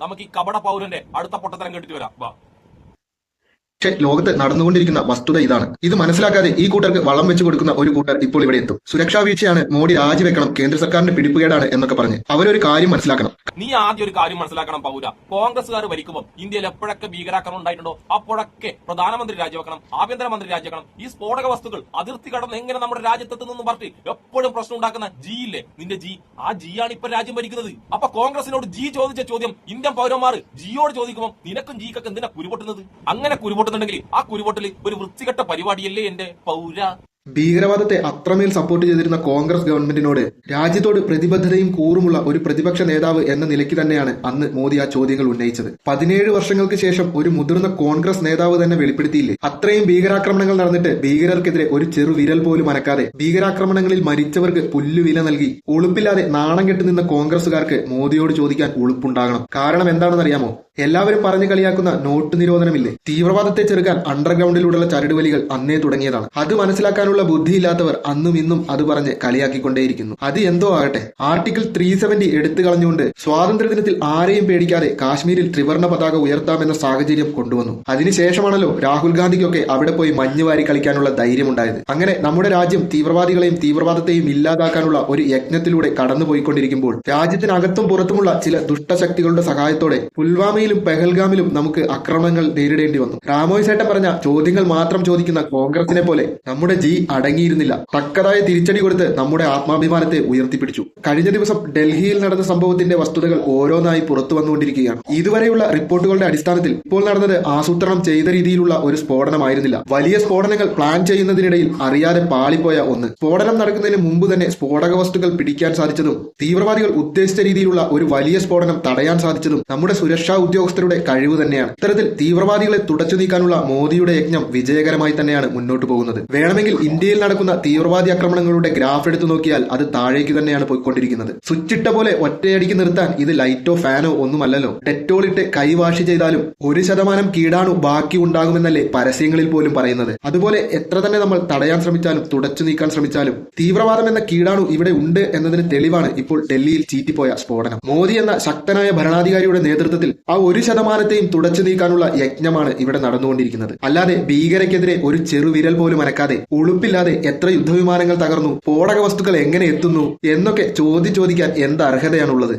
നമുക്ക് ഈ കപട പൗരന്റെ അടുത്ത പൊട്ടത്തരം കേട്ടിട്ട് വരാം. വാ. പക്ഷെ ലോകത്ത് നടന്നുകൊണ്ടിരിക്കുന്ന വസ്തുത ഇതാണ്. ഇത് മനസ്സിലാക്കാതെ ഈ കൂട്ടർക്ക് വളം വെച്ചു കൊടുക്കുന്ന ഒരു കൂട്ടർ ഇപ്പോൾ ഇവിടെ എത്തും. സുരക്ഷാ വീഴ്ചയാണ് മോഡി രാജിവെക്കണം കേന്ദ്ര സർക്കാരിന്റെ പിടിപ്പുകേടാണ് എന്നൊക്കെ പറഞ്ഞ് അവരൊരു കാര്യം മനസ്സിലാക്കണം. നീ ആദ്യം ഒരു കാര്യം മനസ്സിലാക്കണം പൗര. കോൺഗ്രസ്സുകാർ ഭരിക്കുമ്പോൾ ഇന്ത്യയിൽ എപ്പോഴൊക്കെ ഭീകരാക്രമണം ഉണ്ടായിട്ടുണ്ടോ അപ്പോഴൊക്കെ പ്രധാനമന്ത്രി രാജിവെക്കണം ആഭ്യന്തരമന്ത്രി രാജിവെക്കണം. ഈ സ്ഫോടക വസ്തുക്കൾ അതിർത്തി കടന്ന് എങ്ങനെ നമ്മുടെ രാജ്യത്തെത്തുന്നു പറഞ്ഞ് എപ്പോഴും പ്രശ്നം ഉണ്ടാക്കുന്ന ജി ഇല്ലേ? നിന്റെ ജി. ആ ജി ആണ് ഇപ്പൊ രാജ്യം ഭരിക്കുന്നത്. അപ്പൊ കോൺഗ്രസിനോട് ജി ചോദിച്ച ചോദ്യം ഇന്ത്യൻ പൗരന്മാർ ജിയോട് ചോദിക്കുമ്പോൾ നിനക്കും ജിക്കൊക്കെ എന്തിനാ കുരുപൊട്ടുന്നത്? അങ്ങനെ കുരുപൊട്ടുന്നുണ്ടെങ്കിൽ ആ കുരുവോട്ടിൽ ഒരു വൃത്തികെട്ട പരിപാടിയല്ലേ എന്റെ പൗര ഭീകരവാദത്തെ അത്രമേൽ സപ്പോർട്ട് ചെയ്തിരുന്ന കോൺഗ്രസ് ഗവൺമെന്റിനോട് രാജ്യത്തോട് പ്രതിബദ്ധതയും കൂറുമുള്ള ഒരു പ്രതിപക്ഷ നേതാവ് എന്ന നിലയ്ക്ക് തന്നെയാണ് അന്ന് മോദി ആ ചോദ്യങ്ങൾ ഉന്നയിച്ചത്. പതിനേഴ് വർഷങ്ങൾക്ക് ശേഷം ഒരു മുതിർന്ന കോൺഗ്രസ് നേതാവ് തന്നെ വെളിപ്പെടുത്തിയില്ലേ? അത്രയും ഭീകരാക്രമണങ്ങൾ നടന്നിട്ട് ഭീകരർക്കെതിരെ ഒരു ചെറു വിരൽ പോലും അനക്കാതെ ഭീകരാക്രമണങ്ങളിൽ മരിച്ചവർക്ക് പുല്ലുവില നൽകി ഉളുപ്പില്ലാതെ നാണം കെട്ട് നിന്ന കോൺഗ്രസുകാർക്ക് മോദിയോട് ചോദിക്കാൻ ഉളുപ്പുണ്ടാകണം. കാരണം എന്താണെന്നറിയാമോ? എല്ലാവരും പറഞ്ഞു കളിയാക്കുന്ന നോട്ട് നിരോധനമില്ലേ? തീവ്രവാദത്തെ ചെറുക്കാൻ അണ്ടർഗ്രൗണ്ടിലൂടെയുള്ള ചരടുവലികൾ അന്നേ തുടങ്ങിയതാണ്. അത് മനസ്സിലാക്കാനുള്ള ബുദ്ധിയില്ലാത്തവർ അന്നും ഇന്നും അത് പറഞ്ഞ് കളിയാക്കിക്കൊണ്ടേയിരിക്കുന്നു. അത് എന്തോ ആകട്ടെ. ആർട്ടിക്കിൾ ത്രീ സെവന്റി എടുത്തു കളഞ്ഞുകൊണ്ട് സ്വാതന്ത്ര്യദിനത്തിൽ ആരെയും പേടിക്കാതെ കാശ്മീരിൽ ത്രിവർണ പതാക ഉയർത്താമെന്ന സാഹചര്യം കൊണ്ടുവന്നു. അതിനുശേഷമാണല്ലോ രാഹുൽ ഗാന്ധിക്കൊക്കെ അവിടെ പോയി മഞ്ഞ് വാരി കളിക്കാനുള്ള ധൈര്യമുണ്ടായത്. അങ്ങനെ നമ്മുടെ രാജ്യം തീവ്രവാദികളെയും തീവ്രവാദത്തെയും ഇല്ലാതാക്കാനുള്ള ഒരു യജ്ഞത്തിലൂടെ കടന്നുപോയിക്കൊണ്ടിരിക്കുമ്പോൾ രാജ്യത്തിനകത്തും പുറത്തുമുള്ള ചില ദുഷ്ടശക്തികളുടെ സഹായത്തോടെ പുൽവാമയിലും പെഹൽഗാമിലും നമുക്ക് ആക്രമണങ്ങൾ നേരിടേണ്ടി വന്നു. രാമോയ് സേട്ടൻ പറഞ്ഞ ചോദ്യങ്ങൾ മാത്രം ചോദിക്കുന്ന കോൺഗ്രസിനെ പോലെ നമ്മുടെ ജി അടങ്ങിയിരുന്നില്ല. തക്കതായ തിരിച്ചടി കൊടുത്ത് നമ്മുടെ ആത്മാഭിമാനത്തെ ഉയർത്തിപ്പിടിച്ചു. കഴിഞ്ഞ ദിവസം ഡൽഹിയിൽ നടന്ന സംഭവത്തിന്റെ വസ്തുതകൾ ഓരോന്നായി പുറത്തു വന്നുകൊണ്ടിരിക്കുകയാണ്. ഇതുവരെയുള്ള റിപ്പോർട്ടുകളുടെ അടിസ്ഥാനത്തിൽ ഇപ്പോൾ നടന്നത് ആസൂത്രണം ചെയ്ത രീതിയിലുള്ള ഒരു സ്ഫോടനമായിരുന്നില്ല. വലിയ സ്ഫോടനങ്ങൾ പ്ലാൻ ചെയ്യുന്നതിനിടയിൽ അറിയാതെ പാളിപ്പോയ ഒന്ന്. സ്ഫോടനം നടക്കുന്നതിന് മുമ്പ് തന്നെ സ്ഫോടക വസ്തുക്കൾ പിടിക്കാൻ സാധിച്ചതും തീവ്രവാദികൾ ഉദ്ദേശിച്ച രീതിയിലുള്ള ഒരു വലിയ സ്ഫോടനം തടയാൻ സാധിച്ചതും നമ്മുടെ സുരക്ഷാ ഉദ്യോഗസ്ഥരുടെ കഴിവ് തന്നെയാണ്. ഇത്തരത്തിൽ തീവ്രവാദികളെ തുടച്ചു നീക്കാനുള്ള മോദിയുടെ യജ്ഞം വിജയകരമായി തന്നെയാണ് മുന്നോട്ട് പോകുന്നത്. വേണമെങ്കിൽ ഇന്ത്യയിൽ നടക്കുന്ന തീവ്രവാദി ആക്രമണങ്ങളുടെ ഗ്രാഫ് എടുത്തു നോക്കിയാൽ അത് താഴേക്ക് തന്നെയാണ് പോയിക്കൊണ്ടിരിക്കുന്നത്. സ്വിച്ച് ഇട്ട പോലെ ഒറ്റയടിക്ക് നിർത്താൻ ഇത് ലൈറ്റോ ഫാനോ ഒന്നുമല്ലല്ലോ. ഇട്ട് കൈവാഷ് ചെയ്താലും ഒരു ശതമാനം കീടാണു ബാക്കി ഉണ്ടാകുമെന്നല്ലേ പരസ്യങ്ങളിൽ പോലും പറയുന്നത്. അതുപോലെ എത്ര തന്നെ നമ്മൾ തടയാൻ ശ്രമിച്ചാലും തുടച്ചു നീക്കാൻ ശ്രമിച്ചാലും തീവ്രവാദം എന്ന കീടാണു ഇവിടെ ഉണ്ട് എന്നതിന് തെളിവാണ് ഇപ്പോൾ ഡൽഹിയിൽ ചീറ്റിപ്പോയ സ്ഫോടനം. മോദി എന്ന ശക്തനായ ഭരണാധികാരിയുടെ നേതൃത്വത്തിൽ ആ ഒരു ശതമാനത്തെയും തുടച്ചു നീക്കാനുള്ള യജ്ഞമാണ് ഇവിടെ നടന്നുകൊണ്ടിരിക്കുന്നത്. അല്ലാതെ ഭീകരക്കെതിരെ ഒരു ചെറുവിരൽ പോലും അനക്കാതെ ഉളുപ്പില്ലാതെ എത്ര യുദ്ധവിമാനങ്ങൾ തകർന്നു പോടക വസ്തുക്കൾ എങ്ങനെ എത്തുന്നു എന്നൊക്കെ ചോദ്യം ചോദിക്കാൻ എന്ത് അർഹതയാണുള്ളത്?